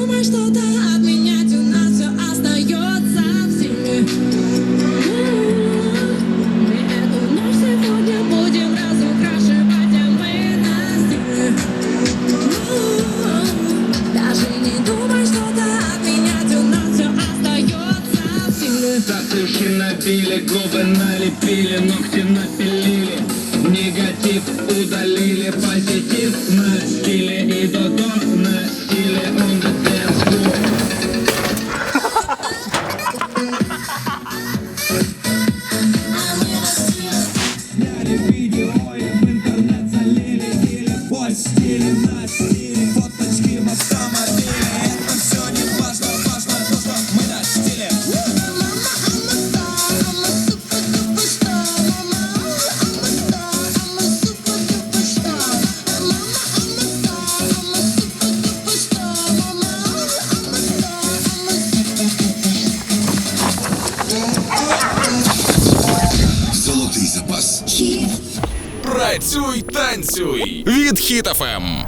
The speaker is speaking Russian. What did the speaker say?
думай что-то отменять, у нас все остается в силе. Мы эту ночь сегодня будем разукрашивать, а мы на. Даже не думай что-то отменять, у нас все остается в силе. Татушки набили, губы налепили, ногти напилили Негатив удалили, позитив на Працюй, танцюй! Від. Хіт-ФМ.